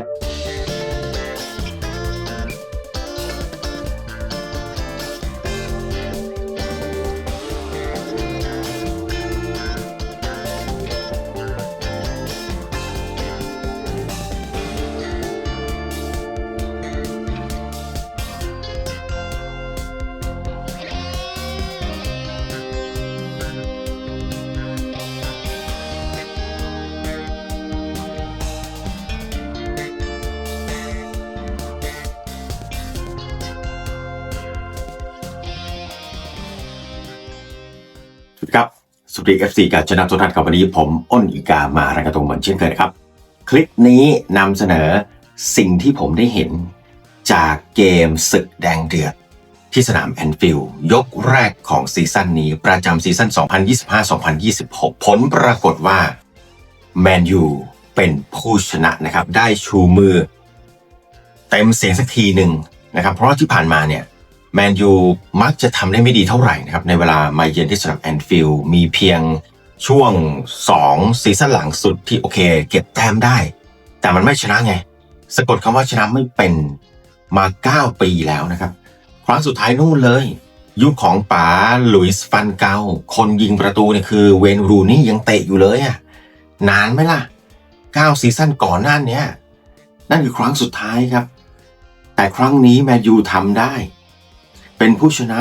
ส สวัสดี FC การชนะทุกท่านครับวันนี้ผมอ้นอีกามารายการตรงเหมือนเช่นเคยนะครับ คลิปนี้นำเสนอสิ่งที่ผมได้เห็นจากเกมศึกแดงเดือด ที่สนามแอนฟิลด์ยกแรกของซีซั่นนี้ประจำซีซั่น 2025-2026 ผลปรากฏว่าแมนยูเป็นผู้ชนะนะครับ ได้ชูมือ เต็มเสียงสักทีหนึ่งนะครับ เพราะที่ผ่านมาเนี่ย แมนยูมักจะทำได้ไม่ดีเท่าไหร่นะครับ ในเวลามาเยือนที่สนามแอนฟิลด์มีเพียงช่วง 2 ซีซั่นหลังสุดที่โอเค เก็บแต้มได้ แต่มันไม่ชนะไง สะกดคำว่าชนะไม่เป็นมา 9 ปีแล้วนะครับ ครั้งสุดท้ายนู่นเลย ยุคของป๋าหลุยส์ฟันเกาคนยิงประตูเนี่ยคือเวนรูนี่ยังเตะอยู่เลยอะนานไหมล่ะ 9 ซีซั่นก่อนหน้าเนี้ยนั่นคือครั้งสุดท้ายครับ แต่ครั้งนี้แมนยูทำได้ เป็นผู้ชนะ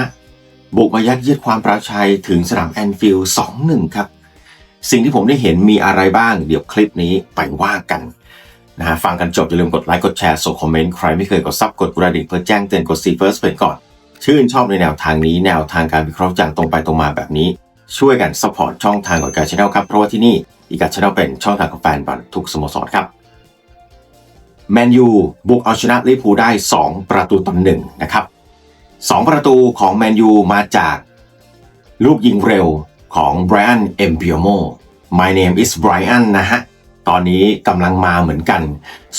บุกมายัดเยียดความปราชัยถึงสนามแอนฟิลด์2-1 ครับ สิ่งที่ผมได้เห็นมีอะไรบ้าง เดี๋ยวคลิปนี้ไปว่ากันนะฮะฟังกันจบอย่าลืมกดไลค์กดแชร์ส่งคอมเมนต์ใครไม่เคยกดซับกดกระดิ่งเพื่อแจ้งเตือนกดซีเฟิร์สเป็นก่อน ชื่นชอบในแนวทางนี้แนวทางการวิเคราะห์อย่างตรงไปตรงมาแบบนี้ ช่วยกันสปอร์ตช่องทางของการชแนลครับ เพราะว่าที่นี่อีกาชแนลเป็นช่องทางของแฟนบอลทุกสโมสรครับแมนยูบุกเอาชนะลิเวอร์พูลได้ 2 ประตูต่อหนึ่งนะครับ สองประตูของแมนยูมาจาก ลูกยิงเร็วของไบรอันเอมเปียโม My name is Brian นะฮะ ตอนนี้กำลังมาเหมือนกัน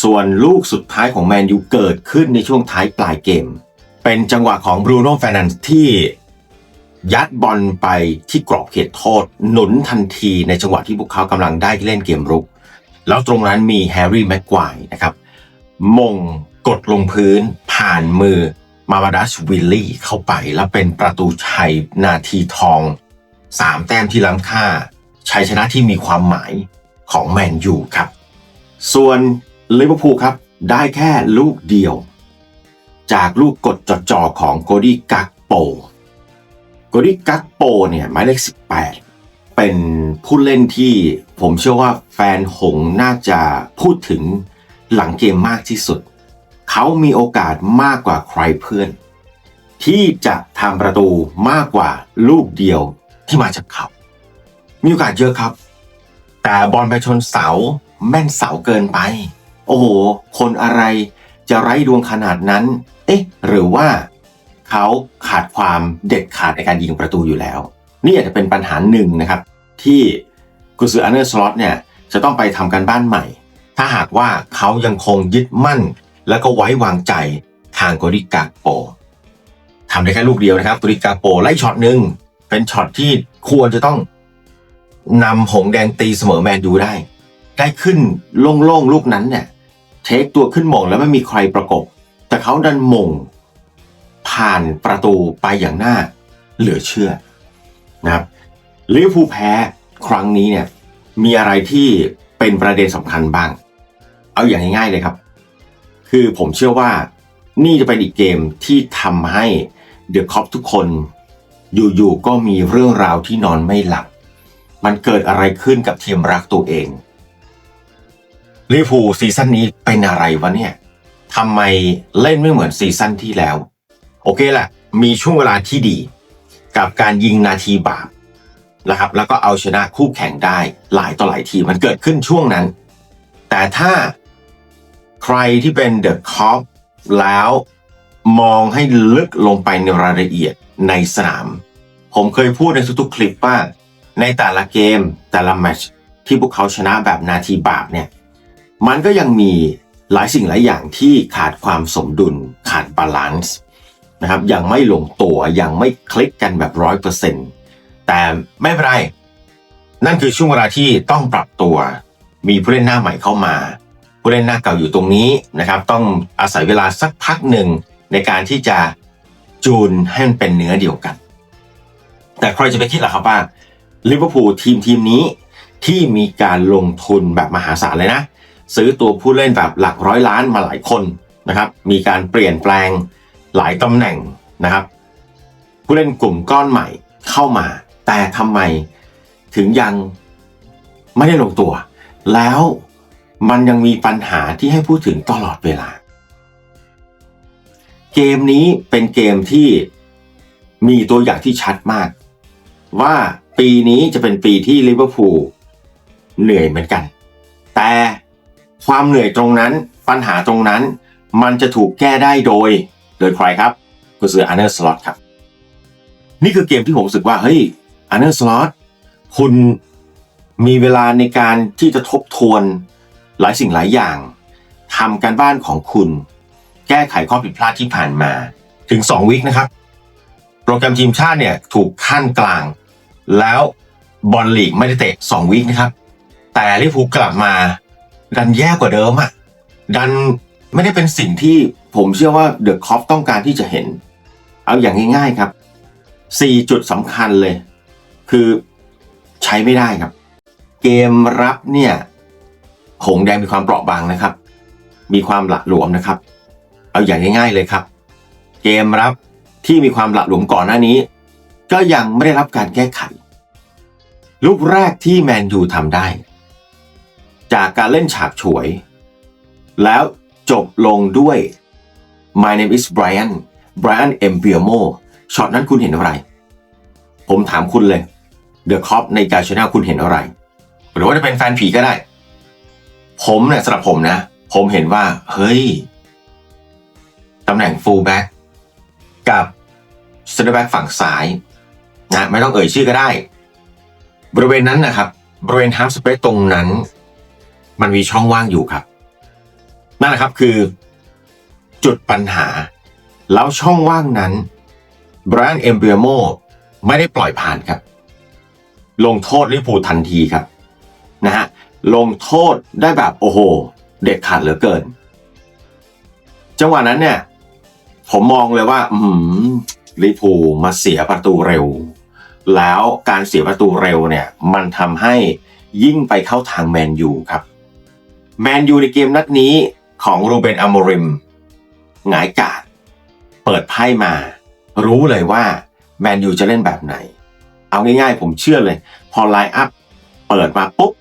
ส่วนลูกสุดท้ายของแมนยูเกิดขึ้นในช่วงท้ายปลายเกม เป็นจังหวะของบรูโน่แฟนันที่ยัดบอลไปที่กรอบเขตโทษ หนุนทันทีในจังหวะที่พวกเขากำลังได้เล่นเกมรุก แล้วตรงนั้นมีแฮร์รี่แม็กควายนะครับ มงกดลงพื้นผ่านมือ มาบาดัสวิลลี่เข้าไปแล้วเป็นประตูชัยนาทีทองสามแต้มที่ล้ำค่า ชัยชนะที่มีความหมายของแมนยูครับ ส่วนลิเวอร์พูลครับ ได้แค่ลูกเดียว จากลูกกดจ่อของโกดี้กักโปโกดี้กักโปเนี่ยหมายเลข 18 เป็นผู้เล่นที่ผมเชื่อว่าแฟนหงน่าจะพูดถึงหลังเกมมากที่สุด เขามีโอกาสมากกว่าใครเพื่อน ที่จะทำประตูมากกว่าลูกเดียวที่มาจากเขา มีโอกาสเยอะครับ แต่บอลไปชนเสาแม่นเสาเกินไป โอ้โห คนอะไรจะไร้ดวงขนาดนั้น เอ๊ะ หรือว่า เขาขาดความเด็ดขาดในการยิงประตูอยู่แล้ว นี่อาจจะเป็นปัญหาหนึ่งนะครับ ที่กุซืออันเนอร์สล็อตเนี่ยจะต้องไปทำการบ้านใหม่ ถ้าหากว่าเขายังคงยึดมั่น แล้วก็ไว้วางใจทางโกริกาโปทำได้แค่ลูกเดียวนะครับโกริกาโปไล่ช็อตหนึ่งเป็นช็อตที่ควรจะต้องนำหงแดงตีเสมอแมนยูได้ ได้ขึ้นโล่งๆลูกนั้นเนี่ยเทคตัวขึ้นมงแล้วไม่มีใครประกบ แต่เขาดันมง ผ่านประตูไปอย่างน่าเหลือเชื่อนะครับลิเวอร์พูลแพ้ครั้งนี้เนี่ยมีอะไรที่เป็นประเด็นสำคัญบ้าง เอาอย่างง่ายๆเลยครับ คือผมเชื่อว่านี่จะเป็นอีกเกมที่ทำให้เดอะคอปทุกคน อยู่ๆก็มีเรื่องราวที่นอนไม่หลับ มันเกิดอะไรขึ้นกับทีมรักตัวเองลิเวอร์พูซีซั่นนี้เป็นอะไรวะเนี่ยทำไมเล่นไม่เหมือนซีซั่นที่แล้ว โอเคแหละ มีช่วงเวลาที่ดี กับการยิงนาทีบาปนะครับแล้วก็เอาชนะคู่แข่งได้หลายต่อหลายทีมันเกิดขึ้นช่วงนั้น แต่ถ้า รที่เป็นเดอะคอปแล้วมองให้ลึกลงไปในรายละเอียดในสนาม ผมเคยพูดในทุกๆคลิปว่า ในแต่ละเกมแต่ละแมตช์ที่พวกเขาชนะแบบนาทีบาปเนี่ย มันก็ยังมีหลายสิ่งหลายอย่างที่ขาดความสมดุลขาดบาลานซ์นะครับยังไม่ลงตัวยังไม่คลิกกันแบบร้อยเปอร์เซ็นต์แต่ไม่เป็นไร นั่นคือช่วงเวลาที่ต้องปรับตัว มีผู้เล่นหน้าใหม่เข้ามา ผู้เล่นหน้าเก่าอยู่ตรงนี้นะครับ ต้องอาศัยเวลาสักพักหนึ่งในการที่จะจูนให้มันเป็นเนื้อเดียวกัน แต่ใครจะไปคิดล่ะครับว่าลิเวอร์พูลทีมทีมนี้ที่มีการลงทุนแบบมหาศาลเลยนะ ซื้อตัวผู้เล่นแบบหลักร้อยล้านมาหลายคนนะครับ มีการเปลี่ยนแปลงหลายตำแหน่งนะครับ ผู้เล่นกลุ่มก้อนใหม่เข้ามา แต่ทำไมถึงยังไม่ได้ลงตัว แล้ว มันยังมีปัญหาที่ให้พูดถึงตลอดเวลา เกมนี้เป็นเกมที่มีตัวอย่างที่ชัดมาก ว่าปีนี้จะเป็นปีที่ลิเวอร์พูลเหนื่อยเหมือนกัน แต่ความเหนื่อยตรงนั้นปัญหาตรงนั้น มันจะถูกแก้ได้โดย โดยใครครับกุศืออันเนอร์สล็อตครับ นี่คือเกมที่ผมรู้สึกว่า เฮ้ยอันเนอร์สล็อตคุณมีเวลาในการที่จะทบทวน หลายสิ่งหลายอย่างทำการบ้านของคุณ แก้ไขข้อผิดพลาดที่ผ่านมาถึง 2 วิคนะครับ โปรแกรมทีมชาติเนี่ยถูกขั้นกลาง แล้วบอลลีกไม่ได้เตะ 2 วิคนะครับ แต่ลิเวอร์พูกลับมาดันแย่กว่าเดิมอะ่ะดันไม่ได้เป็นสิ่งที่ผมเชื่อว่าเดอะคอฟต้องการที่จะเห็น เอาอย่างง่ายๆครับ 4 จุดสำคัญเลย คือใช้ไม่ได้ครับ เกมรับเนี่ย หงแดงมีความเปราะบางนะครับ มีความหละหลวมนะครับ เอาอย่างง่าย ๆเลยครับ เกมรับที่มีความหละหลวมก่อนหน้านี้ ก็ยังไม่ได้รับการแก้ไข ลูกแรกที่แมนยูทำได้ จากการเล่นฉาบฉวย แล้วจบลงด้วย My name is Brian Brian M. b i o m o ช็อตนั้นคุณเห็นอะไร ผมถามคุณเลย The Cop ในการชนะคุณเห็นอะไร หรือว่าจะเป็นแฟนผีก็ได้ ผมเนี่ยสำหรับผมนะ ผมเห็นว่า เฮ้ยตำแหน่ง full back กับ center back ฝั่งซ้ายนะไม่ต้องเอ่ยชื่อก็ได้ บริเวณนั้นนะครับ บริเวณ half space ตรงนั้น มันมีช่องว่างอยู่ครับ นั่นแหละครับคือ จุดปัญหา แล้วช่องว่างนั้นบร a อันเอมเบียโมไม่ได้ปล่อยผ่านครับ ลงโทษลิเวอร์พูทันทีครับนะฮะ ลงโทษได้แบบโอ้โห เด็ดขาดเหลือเกิน จังหวะนั้นเนี่ย ผมมองเลยว่า อืมลิพูมาเสียประตูเร็ว แล้วการเสียประตูเร็วเนี่ย มันทำให้ยิ่งไปเข้าทางแมนยูครับ แมนยูในเกมนัดนี้ของรูเบนอโมริมหงายกาดเปิดไพ่มา รู้เลยว่าแมนยูจะเล่นแบบไหน เอาง่ายๆ ผมเชื่อเลย พอไลน์อัพเปิดมาปุ๊บ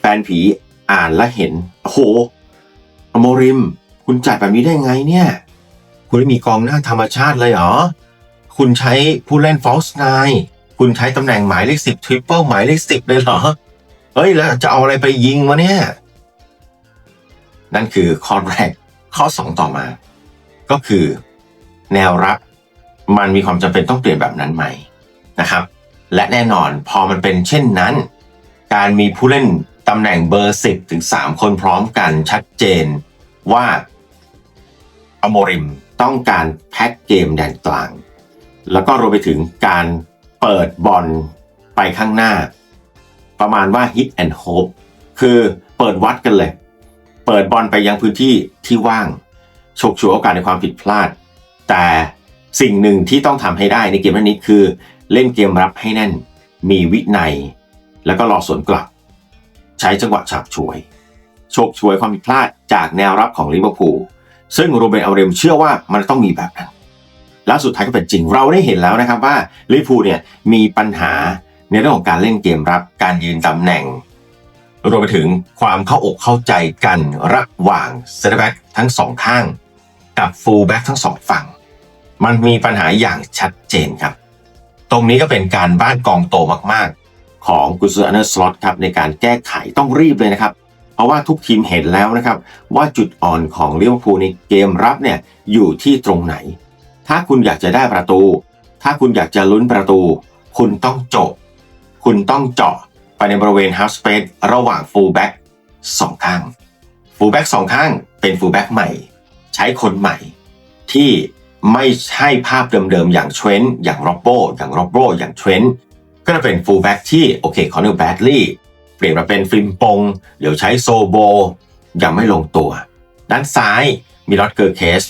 แฟนผีอ่านและเห็นโอ้โห อโมริม คุณจัดแบบนี้ได้ไงเนี่ย คุณไม่มีกองหน้าธรรมชาติเลยเหรอ คุณใช้ผู้เล่นฟอลส์ไนคุณใช้ตำแหน่งหมายเลขสิบทริปเปิลหมายเลขสิบเลยเหรอ เฮ้ย แล้วจะเอาอะไรไปยิงวะเนี่ย นั่นคือข้อแรก ข้อ2ต่อมา ก็คือ แนวรับ มันมีความจำเป็นต้องเปลี่ยนแบบนั้นไหมนะครับ และแน่นอนพอมันเป็นเช่นนั้น การมีผู้เล่น ตำแหน่งเบอร์10ถึง3คนพร้อมกันชัดเจนว่าอโมริมต้องการแพ็กเกมแดนกลาง แล้วก็รวมไปถึงการเปิดบอลไปข้างหน้า ประมาณว่า hit and hope คือเปิดวัดกันเลย เปิดบอลไปยังพื้นที่ที่ว่างฉกฉวยโอกาสในความผิดพลาด แต่สิ่งหนึ่งที่ต้องทำให้ได้ในเกมนี้คือ เล่นเกมรับให้แน่น มีวินัย แล้วก็รอสวนกลับ ใช้จังหวะฉาบฉวยฉกฉวยความผิดพลาดจากแนวรับของลิเวอร์พูลซึ่งโรเบนอัลเรมเชื่อว่ามันต้องมีแบบนั้นแล้วสุดท้ายก็เป็นจริง เราได้เห็นแล้วนะครับว่าลิเวอร์พูลเนี่ยมีปัญหาในเรื่องของการเล่นเกมรับ การยืนตำแหน่ง รวมไปถึงความเข้าอกเข้าใจกันระหว่างเซนเตอร์แบ็กทั้งสองข้าง กับฟูลแบ็กทั้งสองฝั่ง มันมีปัญหาอย่างชัดเจนครับ ตรงนี้ก็เป็นการบ้านกองโตมาก ของกุซอันเนอร์สล็อตครับในการแก้ไขต้องรีบเลยนะครับ เพราะว่าทุกทีมเห็นแล้วนะครับ ว่าจุดอ่อนของลิเวอร์พูลในเกมรับเนี่ยอยู่ที่ตรงไหน ถ้าคุณอยากจะได้ประตู ถ้าคุณอยากจะลุ้นประตู คุณต้องโจบคุณต้องเจาะไปในบริเวณ half space ระหว่าง full back สองข้าง full back สองข้างเป็น full back ใหม่ ใช้คนใหม่ ที่ไม่ใช่ภาพเดิมๆ อย่างเทรนต์อย่างโรบโบอย่างโรบโบอย่างเทรนต์ ก็จะเป็น full back ที่โอเคคอนเนอร์แบดลี่เปลี่ยนมาเป็นฟิล์มปงเดี๋ยวใช้โซโบยังไม่ลงตัว ด้านซ้ายมีลอตเกอร์เคส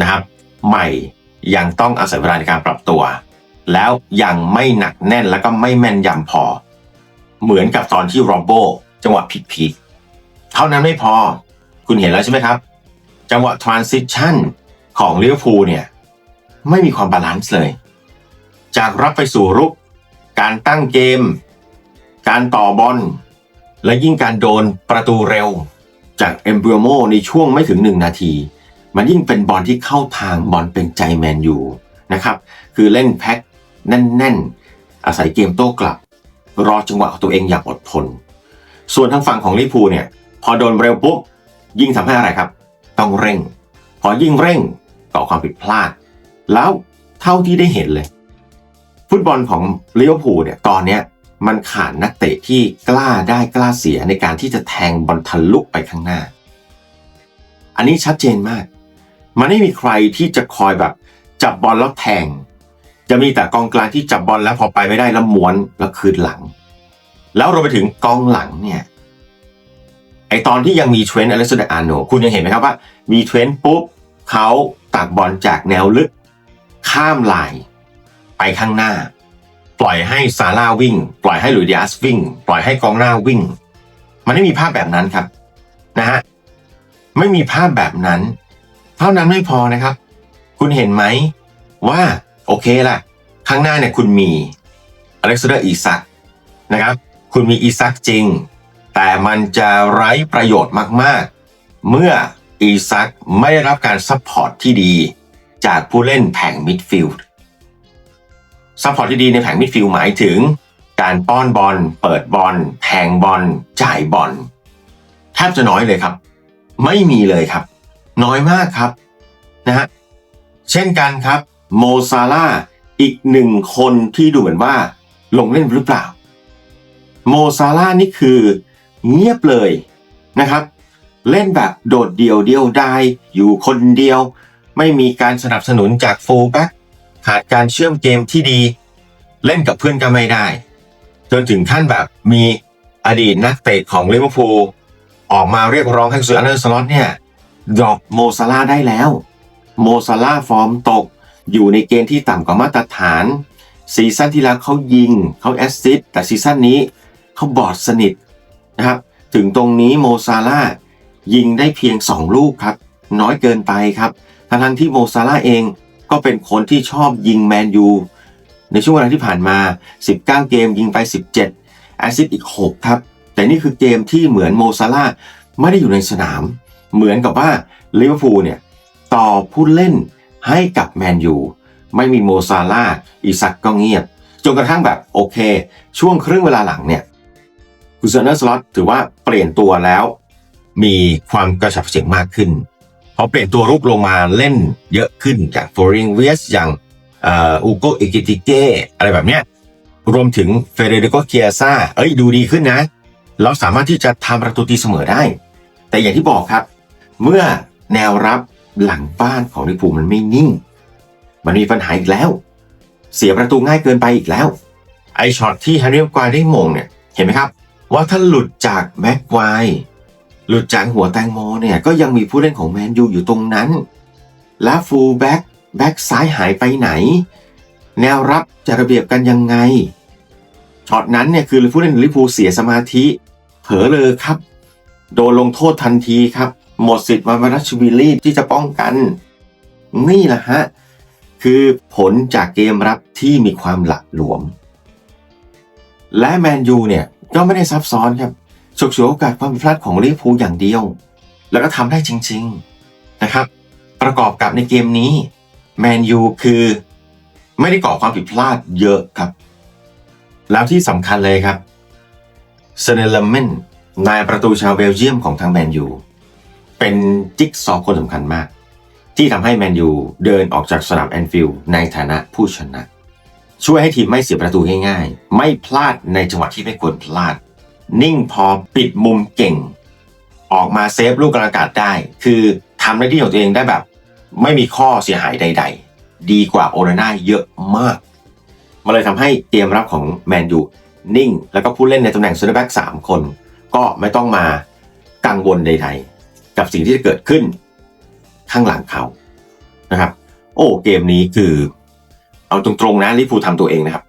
นะครับ ใหม่ยังต้องอาศัยเวลาในการปรับตัว แล้วยังไม่หนักแน่นแล้วก็ไม่แม่นยำพอ เหมือนกับตอนที่โรโบจังหวะผิดๆเท่านั้นไม่พอ คุณเห็นแล้วใช่ไหมครับ จังหวะ transition ของลิเวอร์พูลเนี่ย ไม่มีความบาลานซ์เลย จากรับไปสู่รุก การตั้งเกม การต่อบอล และยิ่งการโดนประตูเร็ว จากเอมเบรโมในช่วงไม่ถึงหนึ่งนาที มันยิ่งเป็นบอลที่เข้าทางบอลเป็นใจแมนยูนะครับ คือเล่นแพ็คแน่น ๆ อาศัยเกมโต้กลับ รอจังหวะของตัวเองอย่างอดทน ส่วนทางฝั่งของลิพูเนี่ย พอโดนเร็วปุ๊บ ยิ่งทำให้อะไรครับ ต้องเร่ง พอยิ่งเร่งก่อความผิดพลาด แล้วเท่าที่ได้เห็นเลย ฟุตบอลของลิเวอร์พูลเนี่ยตอนเนี้ยมันขาดนักเตะที่กล้าได้กล้าเสียในการที่จะแทงบอลทะลุไปข้างหน้า อันนี้ชัดเจนมาก มันไม่มีใครที่จะคอยแบบจับบอลแล้วแทง จะมีแต่กองกลางที่จับบอลแล้วพอไปไม่ได้แล้วม้วนแล้วคืนหลัง แล้วเราไปถึงกองหลังเนี่ยไอตอนที่ยังมีเทรนต์อเลสเดอาร์โนคุณยังเห็นไหมครับว่า มีเทรนต์ปุ๊บเขาตักบอลจากแนวลึก ข้ามลาย ไปข้างหน้า ปล่อยให้ซาร่าวิ่ง ปล่อยให้หลุยดิอาสวิ่ง ปล่อยให้กองหน้าวิ่ง มันไม่มีภาพแบบนั้นครับนะฮะไม่มีภาพแบบนั้น เท่านั้นไม่พอนะครับ คุณเห็นไหมว่าโอเคล่ะ ข้างหน้าเนี่ยคุณมีอเล็กซานเดอร์อีซักนะครับ คุณมีอีซักจริง แต่มันจะไร้ประโยชน์มากๆ เมื่ออีซักไม่ได้รับการซัพพอร์ตที่ดี จากผู้เล่นแผงมิดฟิลด์ ซัพพอร์ตที่ดีในแผงมิดฟิลด์หมายถึง การป้อนบอลเปิดบอลแทงบอลจ่ายบอลแทบจะน้อยเลยครับ ไม่มีเลยครับ น้อยมากครับนะฮะเช่นกันครับโมซาลาอีกหนึ่งคนที่ดูเหมือนว่าลงเล่นหรือเปล่า โมซาลานี่คือเงียบเลยนะครับ เล่นแบบโดดเดี่ยวเดียวดายอยู่คนเดียว ไม่มีการสนับสนุนจากโฟแบ็ก ขาดการเชื่อมเกมที่ดี เล่นกับเพื่อนก็ไม่ได้ จนถึงขั้นแบบมีอดีตนักเตะของลิเวอร์พูลออกมาเรียกร้องให้ซูอันเดอร์สล็อตเนี่ยดรอปโมซาลาได้แล้ว โมซาลาฟอร์มตกอยู่ในเกณฑ์ที่ต่ำกว่ามาตรฐาน ซีซั่นที่แล้วเขายิงเขาแอสซิสต์แต่ซีซั่นนี้เขาบอดสนิทนะครับ ถึงตรงนี้โมซาลายิงได้เพียง 2 ลูกครับ น้อยเกินไปครับทั้งที่โมซาลาเอง ก็เป็นคนที่ชอบยิงแมนยูในช่วงเวลาที่ผ่านมา 19 เกมยิงไป 17แอซิสอีก 6 ครับ แต่นี่คือเกมที่เหมือนโมซาลาไม่ได้อยู่ในสนาม เหมือนกับว่าลิเวอร์พูลเนี่ยต่อผู้เล่นให้กับแมนยูไม่มีโมซาลาอีซักก็เงียบ จนกระทั่งแบบโอเค ช่วงครึ่งเวลาหลังเนี่ยกุซเนอร์สล็อตถือว่าเปลี่ยนตัวแล้ว มีความกระฉับเฉงมากขึ้น พอเปลี่ยนตัวรูปลงมาเล่นเยอะขึ้นจากฟอริงเวสอย่างอูโกเอกิติเกอะไรแบบเนี้ยรวมถึงเฟเดริโกเคียซาเอ้ยดูดีขึ้นนะ เราสามารถที่จะทำประตูตีเสมอได้ แต่อย่างที่บอกครับ เมื่อแนวรับหลังบ้านของลิเวอร์พูมันไม่นิ่ง มันมีปัญหาอีกแล้ว เสียประตูง่ายเกินไปอีกแล้ว ไอช็อตที่แฮร์รี่ควายได้มงเนี่ย เห็นไหมครับ ว่าถ้าหลุดจากแม็กควาย หลุดจากหัวแตงโมเนี่ยก็ยังมีผู้เล่นของแมนยูอยู่ตรงนั้น และฟูลแบ็กแบ็กซ้ายหายไปไหน แนวรับจะระเบียบกันยังไงช็อตนั้นเนี่ยคือผู้เล่นลิพูเสียสมาธิเผลอเลยครับ โดนลงโทษทันทีครับ หมดสิทธิ์มามารัชวิลลี่ที่จะป้องกัน นี่แหละฮะ คือผลจากเกมรับที่มีความหละหลวม และแมนยูเนี่ยก็ไม่ได้ซับซ้อนครับ ฉกฉวยโอกาสความผิดพลาดของลิเวอร์พูลอย่างเดียว แล้วก็ทำได้จริง ๆนะครับ ประกอบกับในเกมนี้แมนยูคือ ไม่ได้ก่อความผิดพลาดเยอะครับ แล้วที่สำคัญเลยครับเซเนลเมนนายประตูชาวเบลเยียมของทางแมนยูเป็นจิ๊กซอว์คนสำคัญมาก ที่ทำให้แมนยูเดินออกจากสนามแอนฟิลด์ในฐานะผู้ชนะ ช่วยให้ทีมไม่เสียประตูง่ายๆ ไม่พลาดในจังหวะที่ไม่ควรพลาด นิ่งพอปิดมุมเก่ง ออกมาเซฟลูกกระอากาศได้ คือทำหน้าที่ของตัวเองได้แบบ ไม่มีข้อเสียหายใด ๆ ดีกว่าโอนาน่าเยอะมาก มันเลยทำให้เกมรับของแมนยูนิ่ง แล้วก็ผู้เล่นในตำแหน่งเซนเตอร์แบ็กสามคน ก็ไม่ต้องมากังวลใด ๆ กับสิ่งที่จะเกิดขึ้นข้างหลังเขานะครับ โอ้เกมนี้คือ เอาตรงๆนะลิเวอร์พูทำตัวเองนะครับ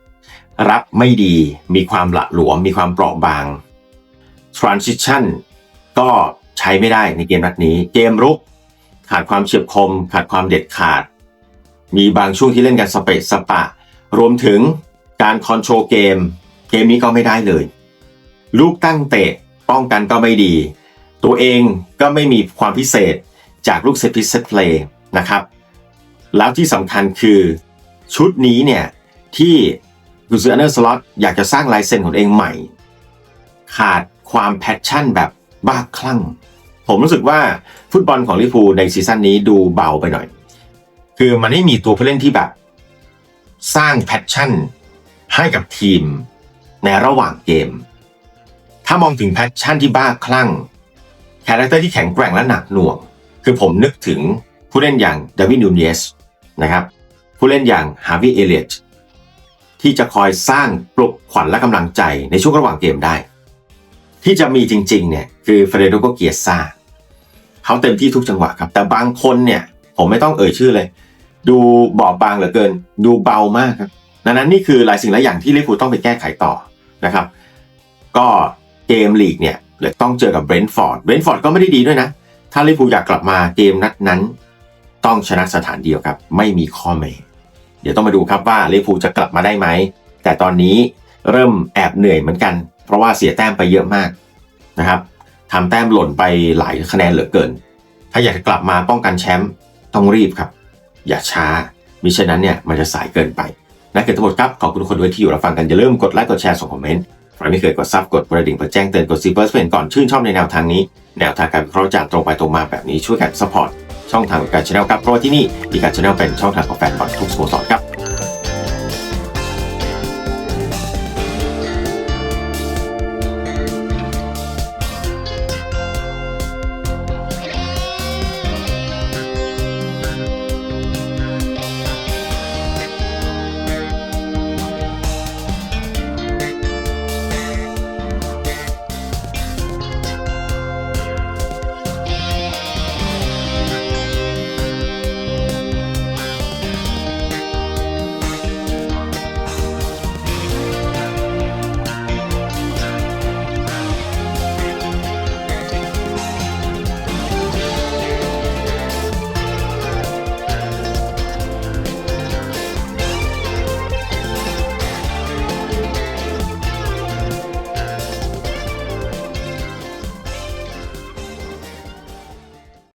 รับไม่ดีมีความหละหลวมมีความเปราะบาง transition ก็ใช้ไม่ได้ในเกมนัดนี้ เกมรุก ขาดความเฉียบคม ขาดความเด็ดขาด มีบางช่วงที่เล่นกันสเปซสปะ รวมถึงการคอนโทรลเกม เกมนี้ก็ไม่ได้เลย ลูกตั้งเตะป้องกันก็ไม่ดี ตัวเองก็ไม่มีความพิเศษจากลูกเซตพิเศษเพลย์นะครับ แล้วที่สำคัญคือชุดนี้เนี่ยที่กูซือเนอร์สล็อตอยากจะสร้างลายเซ็นของเองใหม่ ขาด ความแพชชั่นแบบบ้าคลั่ง ผมรู้สึกว่าฟุตบอลของลิเวอร์พูในซีซั่นนี้ดูเบาไปหน่อย คือมันไม่มีตัวผู้เล่นที่แบบ สร้างแพชชั่นให้กับทีมในระหว่างเกม ถ้ามองถึงแพชชั่นที่บ้าคลั่งคาแรคเตอร์ที่แข็งแกร่งและหนักหน่วง คือผมนึกถึงผู้เล่นอย่างดาวิดนูเนสนะครับผู้เล่นอย่างฮาวิเอเลตที่จะคอยสร้างปลุกขวัญและกำลังใจในช่วงระหว่างเกมได้ ที่จะมีจริง ๆ เนี่ยคือเฟเรโดโกเกียซ่าเขาเต็มที่ทุกจังหวะครับ แต่บางคนเนี่ยผมไม่ต้องเอ่ยชื่อเลย ดูบอบบางเหลือเกิน ดูเบามากครับดังนั้นนี่คือหลายสิ่งหลายอย่างที่ลิเวอร์พูลต้องไปแก้ไขต่อนะครับ ก็เกมลีกเนี่ยเลือต้องเจอกับเบรนท์ฟอร์ดเบรนท์ฟอร์ดก็ไม่ได้ดีด้วยนะ ถ้าลิเวอร์พูลอยากกลับมาเกมนัดนั้น ต้องชนะสถานเดียวครับ ไม่มีข้อแม้เดี๋ยวต้องมาดูครับว่าลิเวอร์พูลจะกลับมาได้ไหมแต่ตอนนี้เริ่มแอบเหนื่อยเหมือนกัน เพราะว่าเสียแต้มไปเยอะมากนะครับทำแต้มหล่นไปหลายคะแนนเหลือเกิน ถ้าอยากจะกลับมาป้องกันแชมป์ต้องรีบครับ อย่าช้า มิฉะนั้นเนี่ยมันจะสายเกินไปนักเก็ตทั้งหมดครับ ขอบคุณทุกคนด้วยที่อยู่รับฟังกันอย่าลืมกดไลค์กดแชร์ส่งคอมเมนต์ใครไม่เคยกดซับกดกระดิ่งเพื่อแจ้งเตือนกดซีเพิร์สเป็นก่อนชื่นชอบในแนวทางนี้ แนวทางการวิเคราะห์จากตรงไปตรงมาแบบนี้ช่วยกันสปอร์ตช่องทางการช anel ครับเพราะว่าที่นี่มีการช anel เป็นช่องทางของแฟนบอลทุกสโมสรครับ